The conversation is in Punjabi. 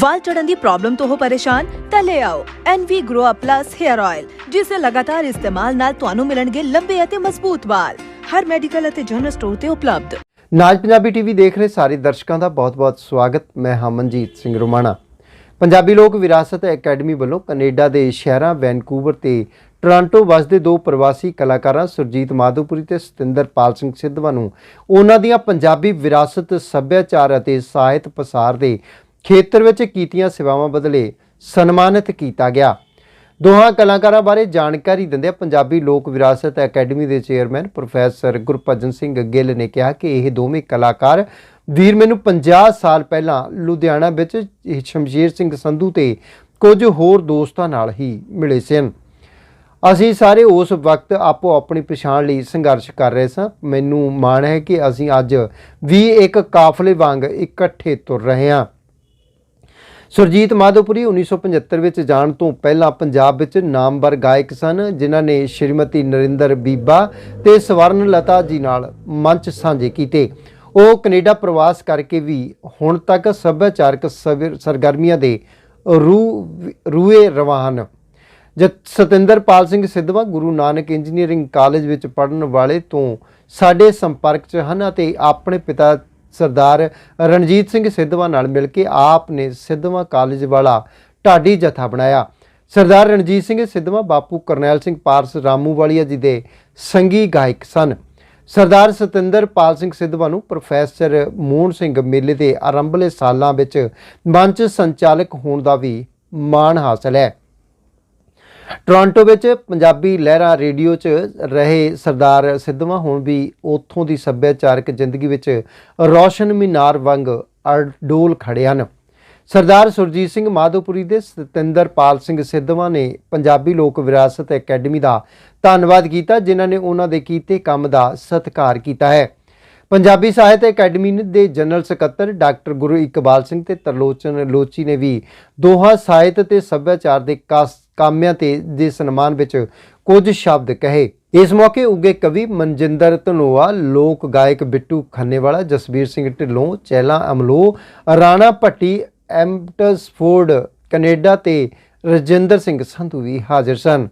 ਵਾਲ ਚੜਨ ਦੀ ਪ੍ਰੋਬਲਮ ਤੋਂ ਹੋ ਪਰੇਸ਼ਾਨ, ਤਾਂ ਲੈ ਆਓ NV Grow Up Plus Hair Oil ਜਿਸ ਦੇ ਲਗਾਤਾਰ ਇਸਤੇਮਾਲ ਨਾਲ ਤੁਹਾਨੂੰ ਮਿਲਣਗੇ ਲੰਬੇ ਅਤੇ ਮਜ਼ਬੂਤ ਵਾਲ। ਹਰ ਮੈਡੀਕਲ ਅਤੇ ਜਨਰਲ ਸਟੋਰ ਤੇ ਉਪਲਬਧ। ਨਾਜ ਪੰਜਾਬੀ ਟੀਵੀ ਦੇਖ ਰਹੇ ਸਾਰੇ ਦਰਸ਼ਕਾਂ ਦਾ ਬਹੁਤ-ਬਹੁਤ ਸਵਾਗਤ। ਮੈਂ ਹਾਂ ਸਿੰਘ ਰੋਮਾਣਾ। ਪੰਜਾਬੀ ਲੋਕ ਵਿਰਾਸਤ ਅਕੈਡਮੀ ਵੱਲੋਂ ਕੈਨੇਡਾ ਦੇ ਸ਼ਹਿਰਾਂ ਵੈਨਕੂਵਰ ਤੇ ਟੋਰਾਂਟੋ ਵਸਦੇ ਦੋ ਪ੍ਰਵਾਸੀ ਕਲਾਕਾਰਾਂ ਸੁਰਜੀਤ ਮਾਧੋਪੁਰੀ ਤੇ ਸਤਿੰਦਰਪਾਲ ਸਿੰਘ ਸਿੱਧਵਾ ਨੂੰ ਉਹਨਾਂ ਦੀਆਂ ਪੰਜਾਬੀ ਵਿਰਾਸਤ, ਸੱਭਿਆਚਾਰ ਅਤੇ ਸਾਹਿਤ ਪਸਾਰ ਦੇ ਖੇਤਰ ਵਿੱਚ ਕੀਤੀਆਂ ਸੇਵਾਵਾਂ ਬਦਲੇ ਸਨਮਾਨਿਤ ਕੀਤਾ ਗਿਆ। ਦੋਹਾਂ ਕਲਾਕਾਰਾਂ ਬਾਰੇ ਜਾਣਕਾਰੀ ਦਿੰਦਿਆਂ ਪੰਜਾਬੀ ਲੋਕ ਵਿਰਾਸਤ ਅਕੈਡਮੀ ਦੇ ਚੇਅਰਮੈਨ ਪ੍ਰੋਫੈਸਰ ਗੁਰਭਜਨ ਸਿੰਘ ਗਿੱਲ ਨੇ ਕਿਹਾ ਕਿ ਇਹ ਦੋਵੇਂ ਕਲਾਕਾਰ ਵੀਰ ਮੈਨੂੰ 50 ਸਾਲ ਪਹਿਲਾਂ ਲੁਧਿਆਣਾ ਵਿੱਚ ਇਹ ਸ਼ਮਸ਼ੀਰ ਸਿੰਘ ਸੰਧੂ ਤੇ ਕੁਝ ਹੋਰ ਦੋਸਤਾਂ ਨਾਲ ਹੀ ਮਿਲੇ ਸਨ। ਅਸੀਂ ਸਾਰੇ ਉਸ ਵਕਤ ਆਪੋ ਆਪਣੀ ਪਛਾਣ ਲਈ ਸੰਘਰਸ਼ ਕਰ ਰਹੇ ਸਾਂ। ਮੈਨੂੰ ਮਾਣ ਹੈ ਕਿ ਅਸੀਂ ਅੱਜ ਵੀ ਇੱਕ ਕਾਫਲੇ ਵਾਂਗ ਇਕੱਠੇ ਤੁਰ ਰਹੇ ਹਾਂ। ਸੁਰਜੀਤ ਮਾਧੋਪੁਰੀ 1975 ਵਿੱਚ ਜਾਣ ਤੋਂ ਪਹਿਲਾਂ ਪੰਜਾਬ ਵਿੱਚ ਨਾਮਵਰ ਗਾਇਕ ਸਨ, ਜਿਨ੍ਹਾਂ ਨੇ ਸ਼੍ਰੀਮਤੀ ਨਰਿੰਦਰ ਬੀਬਾ ਤੇ ਸਵਰਨ ਲਤਾ ਜੀ ਨਾਲ ਮੰਚ ਸਾਂਝੇ ਕੀਤੇ। ਉਹ ਕੈਨੇਡਾ ਪ੍ਰਵਾਸ ਕਰਕੇ ਵੀ ਹੁਣ ਤੱਕ ਸੱਭਿਆਚਾਰਕ ਸਵਿਰ- ਸਰਗਰਮੀਆਂ ਦੇ ਰੂ ਰੂਏ ਰਵਾਨ ਜਦ ਸਤਿੰਦਰਪਾਲ ਸਿੰਘ ਸਿੱਧਵਾ ਗੁਰੂ ਨਾਨਕ ਇੰਜੀਨੀਅਰਿੰਗ ਕਾਲਜ ਵਿੱਚ ਪੜ੍ਹਨ ਵਾਲੇ ਤੋਂ ਸਾਡੇ ਸੰਪਰਕ 'ਚ ਹਨ ਅਤੇ ਆਪਣੇ ਪਿਤਾ ਸਰਦਾਰ ਰਣਜੀਤ ਸਿੰਘ ਸਿੱਧਵਾ ਨਾਲ ਮਿਲ ਕੇ ਆਪ ਨੇ ਸਿੱਧਵਾ ਕਾਲਜ ਵਾਲਾ ਢਾਡੀ ਜਥਾ ਬਣਾਇਆ। ਸਰਦਾਰ ਰਣਜੀਤ ਸਿੰਘ ਸਿੱਧਵਾ ਬਾਪੂ ਕਰਨੈਲ ਸਿੰਘ ਪਾਰਸ ਰਾਮੂਵਾਲੀਆ ਜੀ ਦੇ ਸੰਗੀ ਗਾਇਕ ਸਨ। ਸਰਦਾਰ ਸਤਿੰਦਰ ਪਾਲ ਸਿੰਘ ਸਿੱਧਵਾ ਨੂੰ ਪ੍ਰੋਫੈਸਰ ਮੋਹਨ ਸਿੰਘ ਮੇਲੇ ਦੇ ਆਰੰਭਲੇ ਸਾਲਾਂ ਵਿੱਚ ਮੰਚ ਸੰਚਾਲਕ ਹੋਣ ਦਾ ਵੀ ਮਾਣ ਹਾਸਲ ਹੈ। ਟੋਰਾਂਟੋ ਵਿੱਚ ਪੰਜਾਬੀ ਲਹਿਰਾ ਰੇਡੀਓ 'ਚ ਰਹੇ ਸਰਦਾਰ ਸਿੱਧਵਾਂ ਹੁਣ ਵੀ ਉੱਥੋਂ ਦੀ ਸੱਭਿਆਚਾਰਕ ਜ਼ਿੰਦਗੀ ਵਿੱਚ ਰੌਸ਼ਨ ਮੀਨਾਰ ਵਾਂਗ ਅਡੋਲ ਖੜੇ ਹਨ। ਸਰਦਾਰ ਸੁਰਜੀਤ ਸਿੰਘ ਮਾਧੋਪੁਰੀ ਦੇ ਸਤਿੰਦਰਪਾਲ ਸਿੰਘ ਸਿੱਧਵਾਂ ਨੇ ਪੰਜਾਬੀ ਲੋਕ ਵਿਰਾਸਤ ਅਕੈਡਮੀ ਦਾ ਧੰਨਵਾਦ ਕੀਤਾ, ਜਿਨ੍ਹਾਂ ਨੇ ਉਹਨਾਂ ਦੇ ਕੀਤੇ ਕੰਮ ਦਾ ਸਤਿਕਾਰ ਕੀਤਾ ਹੈ। ਪੰਜਾਬੀ ਸਾਹਿਤ ਅਕੈਡਮੀ ਦੇ ਜਨਰਲ ਸਕੱਤਰ ਡਾਕਟਰ ਗੁਰੂ ਇਕਬਾਲ ਸਿੰਘ ਤੇ ਤਰਲੋਚਨ ਲੋਚੀ ਨੇ ਵੀ ਦੋਹਾਂ ਸਾਹਿਤ ਤੇ ਸੱਭਿਆਚਾਰ ਦੇ ਕਾਸ- ਕਾਮਿਆਂ ਤੇ ਦੇ ਸਨਮਾਨ ਵਿੱਚ ਕੁਝ ਸ਼ਬਦ ਕਹੇ। ਇਸ ਮੌਕੇ ਉੱਗੇ ਕਵੀ ਮਨਜਿੰਦਰ ਧਨੋਆ, ਲੋਕ ਗਾਇਕ ਬਿੱਟੂ ਖੰਨੇਵਾਲਾ, ਜਸਬੀਰ ਸਿੰਘ ਢਿੱਲੋਂ ਚੈਲਾ ਅਮਲੋ, ਰਾਣਾ ਭੱਟੀ, ਐਮਟਸਫੋਰਡ ਕੈਨੇਡਾ ਤੇ ਰਜਿੰਦਰ ਸਿੰਘ ਸੰਧੂ ਵੀ ਹਾਜ਼ਰ ਸਨ।